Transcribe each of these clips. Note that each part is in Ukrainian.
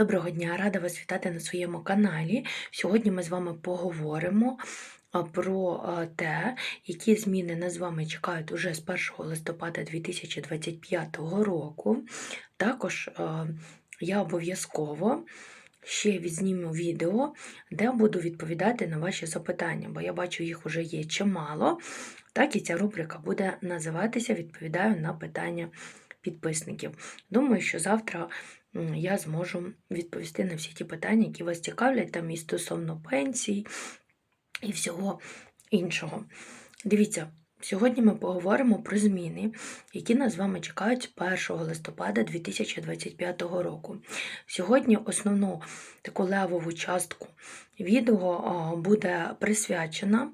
Доброго дня, рада вас вітати на своєму каналі. Сьогодні ми з вами поговоримо про те, які зміни нас з вами чекають уже з 1 листопада 2025 року. Також я обов'язково ще відзніму відео, де буду відповідати на ваші запитання, бо я бачу, їх вже є чимало. Так і ця рубрика буде називатися Відповідаю на питання підписників. Думаю, що завтра я зможу відповісти на всі ті питання, які вас цікавлять, там і стосовно пенсій, і всього іншого. Дивіться, сьогодні ми поговоримо про зміни, які нас з вами чекають з 1 листопада 2025 року. Сьогодні основну таку левову частку відео буде присвячена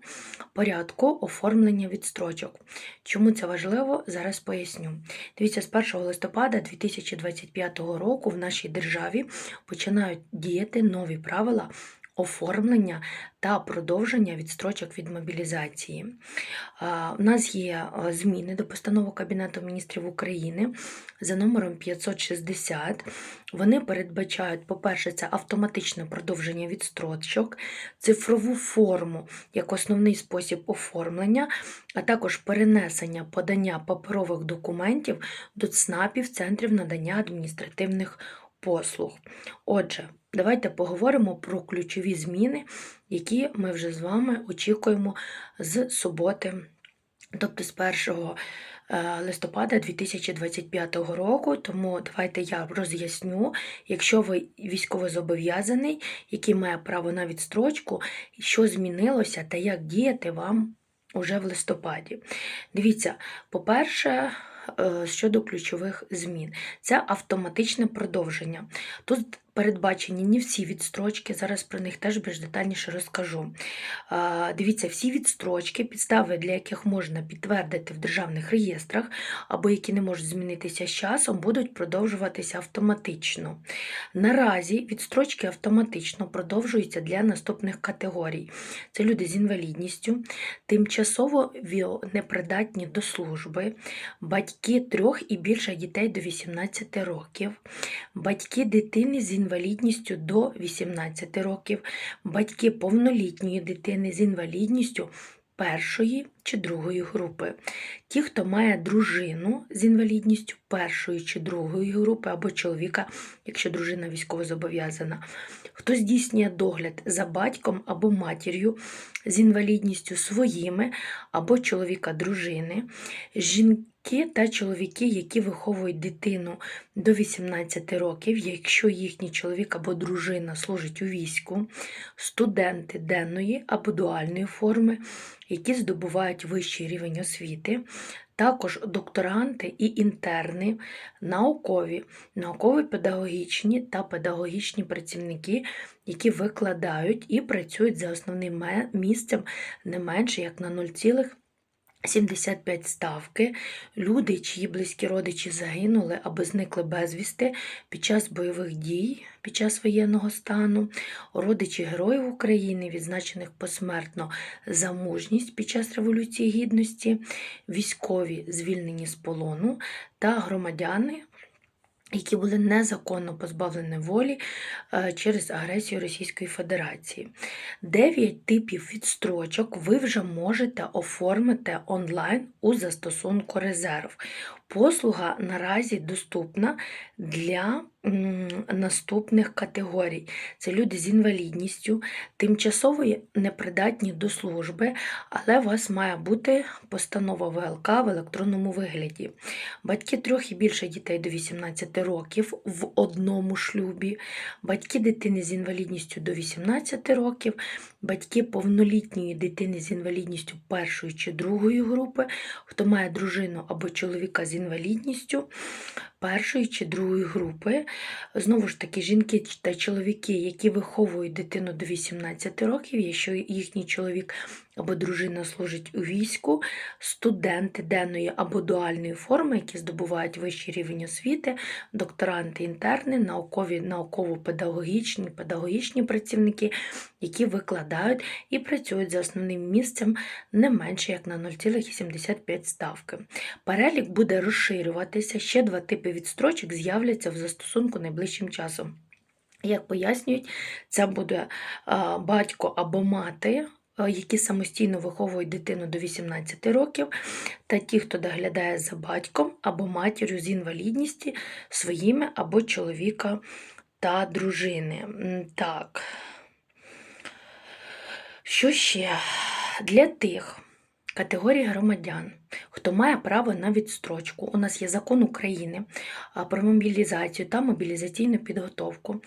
порядку оформлення відстрочок. Чому це важливо, зараз поясню. Дивіться, з 1 листопада 2025 року в нашій державі починають діяти нові правила оформлення та продовження відстрочок від мобілізації. У нас є зміни до постанови Кабінету міністрів України за номером 560. Вони передбачають, по-перше, це автоматичне продовження відстрочок, цифрову форму як основний спосіб оформлення, а також перенесення подання паперових документів до ЦНАПів, центрів надання адміністративних послуг. Отже, давайте поговоримо про ключові зміни, які ми вже з вами очікуємо з суботи, тобто з 1 е, листопада 2025 року. Тому давайте я роз'ясню, якщо ви військовозобов'язаний, який має право на відстрочку, що змінилося та як діяти вам уже в листопаді. Дивіться, по-перше, щодо ключових змін, це автоматичне продовження. Тут передбачені не всі відстрочки, зараз про них теж більш детальніше розкажу. Дивіться, всі відстрочки, підстави, для яких можна підтвердити в державних реєстрах, або які не можуть змінитися з часом, будуть продовжуватися автоматично. Наразі відстрочки автоматично продовжуються для наступних категорій: це люди з інвалідністю, тимчасово непридатні до служби, батьки трьох і більше дітей до 18 років, батьки дитини з інвалідністю до 18 років, батьки повнолітньої дитини з інвалідністю першої чи другої групи. Ті, хто має дружину з інвалідністю першої чи другої групи, або чоловіка, якщо дружина військовозобов'язана, хто здійснює догляд за батьком або матір'ю з інвалідністю своїми або чоловіка дружини, жінки та чоловіки, які виховують дитину до 18 років, якщо їхній чоловік або дружина служить у війську, студенти денної або дуальної форми, які здобувають вищий рівень освіти, також докторанти і інтерни, наукові, науково-педагогічні та педагогічні працівники, які викладають і працюють за основним місцем не менше як на 0,5 75 ставки. Люди, чиї близькі родичі загинули або зникли безвісти під час бойових дій, під час воєнного стану, родичі героїв України, відзначених посмертно за мужність під час Революції Гідності, військові, звільнені з полону та громадяни. Які були незаконно позбавлені волі е, через агресію Російської Федерації. Дев'ять типів відстрочок ви вже можете оформити онлайн у застосунку резерв. Послуга наразі доступна для наступних категорій: це люди з інвалідністю, тимчасово непридатні до служби, але у вас має бути постанова ВЛК в електронному вигляді. Батьки трьох і більше дітей до 18 років в одному шлюбі, батьки дитини з інвалідністю до 18 років, батьки повнолітньої дитини з інвалідністю першої чи другої групи, хто має дружину або чоловіка з інвалідністю першої чи другої групи. Знову ж таки, жінки та чоловіки, які виховують дитину до 18 років, якщо їхній чоловік або дружина служить у війську, студенти денної або дуальної форми, які здобувають вищий рівень освіти, докторанти, інтерни, наукові, науково-педагогічні, педагогічні працівники, які викладають і працюють за основним місцем не менше як на 0,75 ставки. Перелік буде розширюватися, ще два типи відстрочок з'являться в застосунку найближчим часом. Як пояснюють, це буде батько або мати, які самостійно виховують дитину до 18 років, та ті, хто доглядає за батьком або матір'ю з інвалідністю своїми або чоловіка та дружини. Так. Що ще? Для тих категорій громадян, хто має право на відстрочку, у нас є закон України про мобілізацію та мобілізаційну підготовку.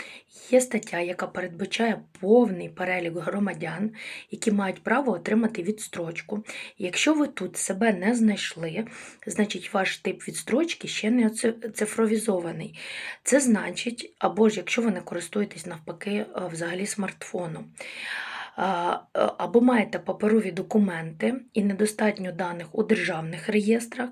Є стаття, яка передбачає повний перелік громадян, які мають право отримати відстрочку. Якщо ви тут себе не знайшли, значить ваш тип відстрочки ще не цифровізований. Це значить, або ж якщо ви не користуєтесь навпаки взагалі смартфоном. Е, Або маєте паперові документи і недостатньо даних у державних реєстрах,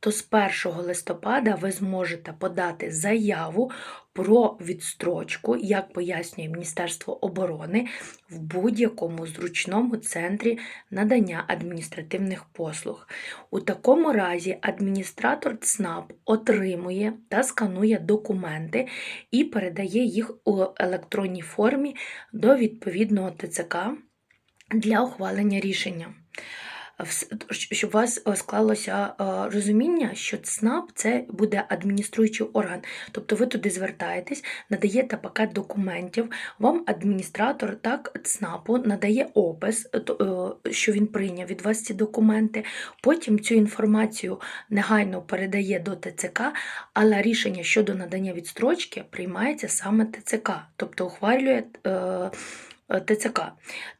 то з 1 листопада ви зможете подати заяву про відстрочку, як пояснює Міністерство оборони, в будь-якому зручному центрі надання адміністративних послуг. У такому разі адміністратор ЦНАП отримує та сканує документи і передає їх у електронній формі до відповідного ТЦК для ухвалення рішення. Щоб у вас е, склалося е, розуміння, що ЦНАП це буде адмініструючий орган. Тобто ви туди звертаєтесь, надаєте пакет документів, вам адміністратор так ЦНАПу надає опис, е, що він прийняв від вас ці документи. Потім цю інформацію негайно передає до ТЦК, але рішення щодо надання відстрочки приймається саме ТЦК, тобто ухвалює. Е, е, ТЦК.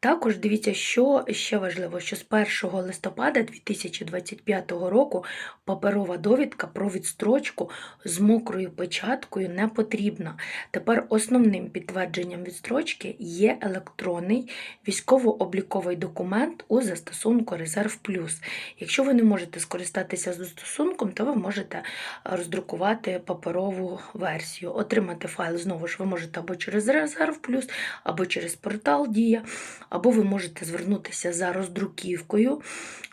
Також дивіться, що ще важливо, що з 1 листопада 2025 року паперова довідка про відстрочку з мокрою печаткою не потрібна. Тепер основним підтвердженням відстрочки є електронний військово-обліковий документ у застосунку Резерв Плюс. Якщо ви не можете скористатися застосунком, то ви можете роздрукувати паперову версію. Отримати файл знову ж ви можете або через Резерв Плюс, або через портал Дія, або ви можете звернутися за роздруківкою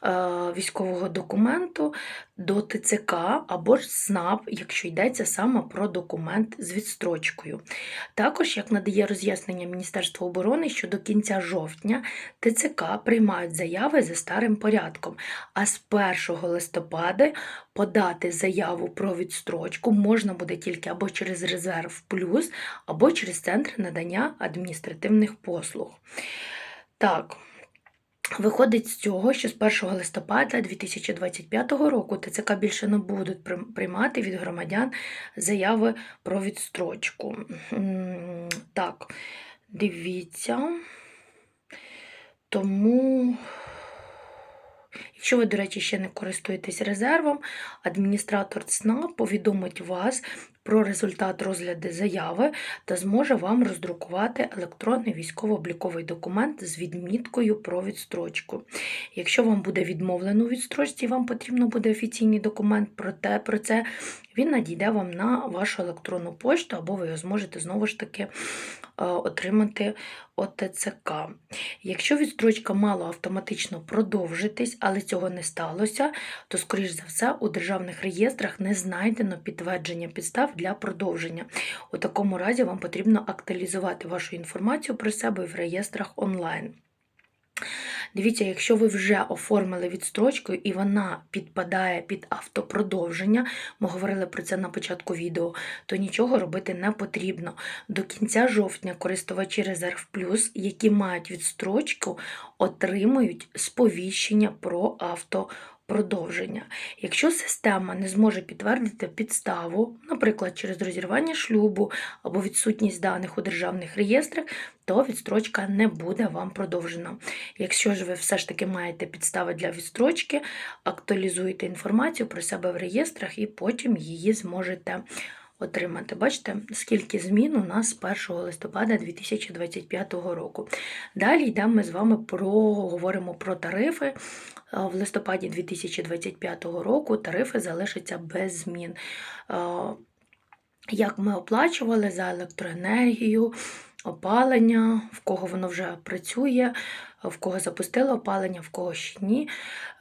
е, військового документу до ТЦК або ж СНАП, якщо йдеться саме про документ з відстрочкою. Також, як надає роз'яснення Міністерства оборони, що до кінця жовтня ТЦК приймають заяви за старим порядком, а з 1 листопада подати заяву про відстрочку можна буде тільки або через резерв плюс, або через центр надання адміністративних послуг. Так. Виходить з цього, що з 1 листопада 2025 року ТЦК більше не будуть приймати від громадян заяви про відстрочку. Так, дивіться. Тому, якщо ви, до речі, ще не користуєтесь резервом, адміністратор ЦНА повідомить вас про результат розгляду заяви та зможе вам роздрукувати електронний військово-обліковий документ з відміткою про відстрочку. Якщо вам буде відмовлено у відстрочці, вам потрібно буде офіційний документ про те, про це, він надійде вам на вашу електронну пошту, або ви його зможете знову ж таки е, отримати от ТЦК. Якщо відстрочка мала автоматично продовжитись, але цього не сталося, то, скоріш за все, у державних реєстрах не знайдено підтвердження підстав для продовження. У такому разі вам потрібно актуалізувати вашу інформацію про себе в реєстрах онлайн. Дивіться, якщо ви вже оформили відстрочку і вона підпадає під автопродовження, ми говорили про це на початку відео, то нічого робити не потрібно. До кінця жовтня користувачі Резерв Плюс, які мають відстрочку, отримують сповіщення про автопродовження. Якщо система не зможе підтвердити підставу, наприклад, через розірвання шлюбу або відсутність даних у державних реєстрах, то відстрочка не буде вам продовжена. Якщо ж ви все ж таки маєте підстави для відстрочки, актуалізуйте інформацію про себе в реєстрах і потім її зможете отримати. Бачите, скільки змін у нас з 1 листопада 2025 року. Далі йдемо ми з вами про, говоримо про тарифи. В листопаді 2025 року тарифи залишаться без змін. Як ми оплачували за електроенергію, опалення, в кого воно вже працює, в кого запустило опалення, в кого ще ні.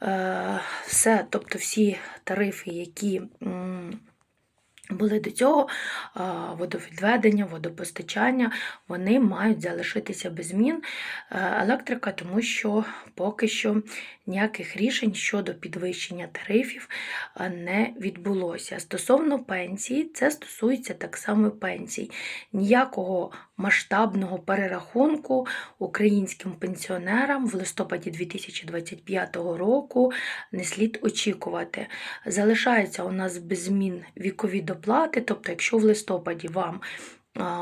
Е, Все, тобто всі тарифи, які були до цього водовідведення, водопостачання, вони мають залишитися без змін е, електрика, тому що поки що ніяких рішень щодо підвищення тарифів е, не відбулося. Стосовно пенсії, це стосується так само пенсій. Ніякого масштабного перерахунку українським пенсіонерам в листопаді 2025 року не слід очікувати. Залишаються у нас без змін вікові доплати, тобто, якщо в листопаді вам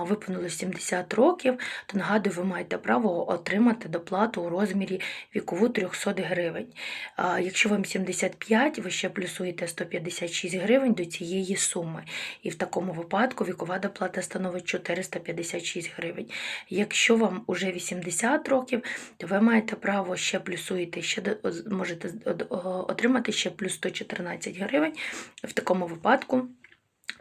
виповнилось 70 років, то нагадую, ви маєте право отримати доплату у розмірі вікову 300 гривень. Якщо вам 75, ви ще плюсуєте 156 гривень до цієї суми. І в такому випадку вікова доплата становить 456 гривень. Якщо вам уже 80 років, то ви маєте право ще плюсуєте, ще можете отримати ще плюс 114 гривень. В такому випадку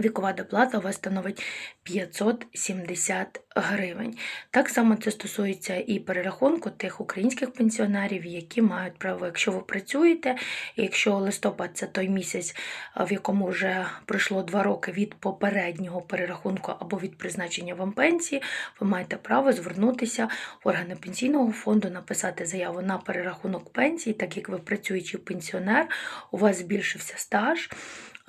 Вікова доплата у вас становить 570 гривень. Так само це стосується і перерахунку тих українських пенсіонерів, які мають право, якщо ви працюєте, якщо листопад це той місяць, в якому вже пройшло 2 роки від попереднього перерахунку або від призначення вам пенсії, ви маєте право звернутися в органи пенсійного фонду, написати заяву на перерахунок пенсії, так як ви працюючий пенсіонер, у вас збільшився стаж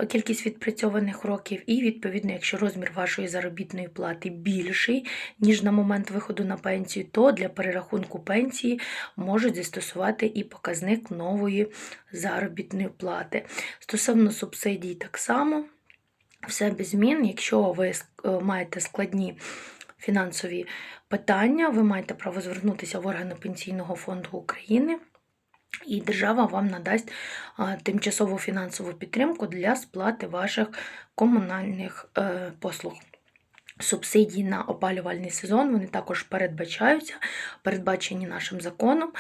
кількість відпрацьованих років, і відповідно, якщо розмір вашої заробітної плати більший, ніж на момент виходу на пенсію, то для перерахунку пенсії можуть застосувати і показник нової заробітної плати. Стосовно субсидій, так само все без змін. Якщо ви е, маєте складні фінансові питання, ви маєте право звернутися в органи Пенсійного фонду України. І держава вам надасть тимчасову фінансову підтримку для сплати ваших комунальних е, послуг. Субсидії на опалювальний сезон вони також передбачаються, передбачені нашим законом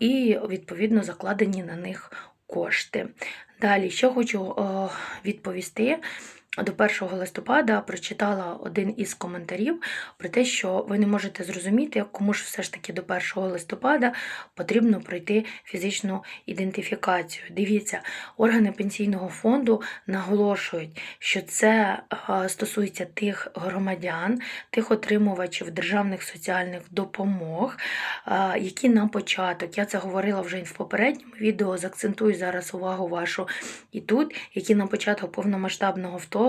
і, відповідно, закладені на них кошти. Далі, що хочу е, відповісти. До 1 листопада прочитала один із коментарів про те, що ви не можете зрозуміти, кому ж все ж таки до 1 листопада потрібно пройти фізичну ідентифікацію. Дивіться, органи пенсійного фонду наголошують, що це стосується тих громадян, тих отримувачів державних соціальних допомог, які на початок, я це говорила вже в попередньому відео, заакцентую зараз увагу вашу і тут, які на початку повномасштабного вторгнення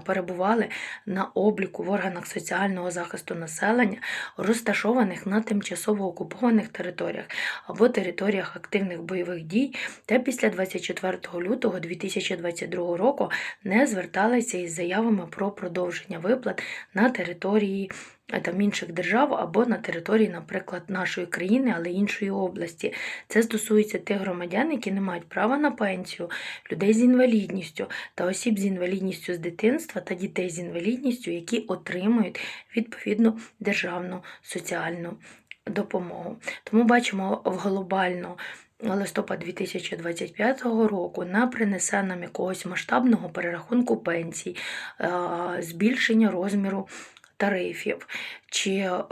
перебували на обліку в органах соціального захисту населення, розташованих на тимчасово окупованих територіях або територіях активних бойових дій, та після 24 лютого 2022 року не зверталися із заявами про продовження виплат на території там інших держав або на території, наприклад, нашої країни, але іншої області. Це стосується тих громадян, які не мають права на пенсію, людей з інвалідністю та осіб з інвалідністю з дитинства та дітей з інвалідністю, які отримують відповідну державну соціальну допомогу. Тому бачимо в глобально. Листопад 2025 року на принесе нам якогось масштабного перерахунку пенсій, збільшення розміру тарифів чи е,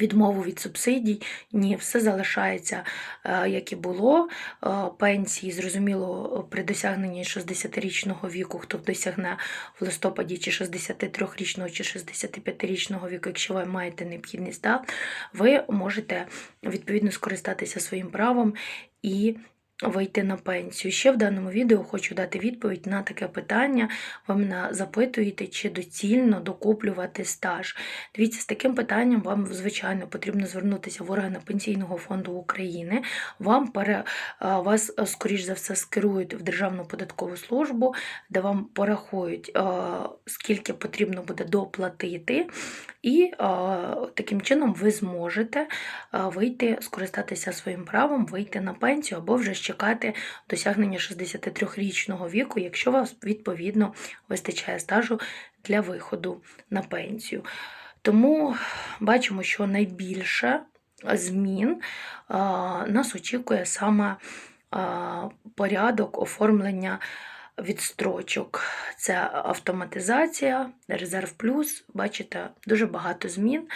відмову від субсидій. Ні, все залишається, е, як і було. Е, Пенсії, зрозуміло, при досягненні 60-річного віку, хто досягне в листопаді чи 63-річного, чи 65-річного віку, якщо ви маєте необхідність, да, ви можете відповідно скористатися своїм правом і вийти на пенсію. Ще в даному відео хочу дати відповідь на таке питання. Ви мене запитуєте, чи доцільно докуплювати стаж. Дивіться, з таким питанням вам, звичайно, потрібно звернутися в органи Пенсійного фонду України. Вам пере, вас, скоріш за все, скерують в Державну податкову службу, де вам порахують, скільки потрібно буде доплатити. І таким чином ви зможете вийти, скористатися своїм правом, вийти на пенсію або вже ж чекати досягнення 63-річного віку, якщо вас відповідно вистачає стажу для виходу на пенсію. Тому бачимо, що найбільше змін нас очікує саме порядок оформлення відстрочок. Це автоматизація, резерв плюс. Бачите, дуже багато змін.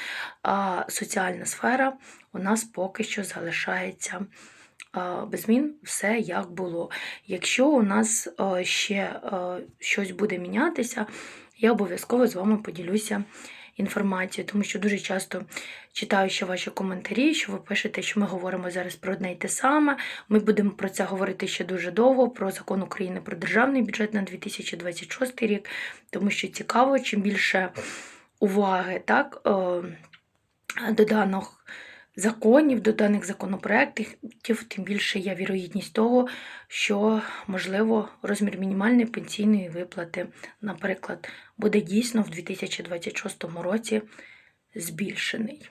А соціальна сфера у нас поки що залишається без змін все як було. Якщо у нас е, ще е, щось буде мінятися, я обов'язково з вами поділюся інформацією, тому що дуже часто читаю ще ваші коментарі, що ви пишете, що ми говоримо зараз про одне й те саме. Ми будемо про це говорити ще дуже довго, про закон України про державний бюджет на 2026 рік, тому що цікаво, чим більше уваги так, е, до даних законів, до даних законопроєктів, тим більше є вірогідність того, що, можливо, розмір мінімальної пенсійної виплати, наприклад, буде дійсно в 2026 році збільшений.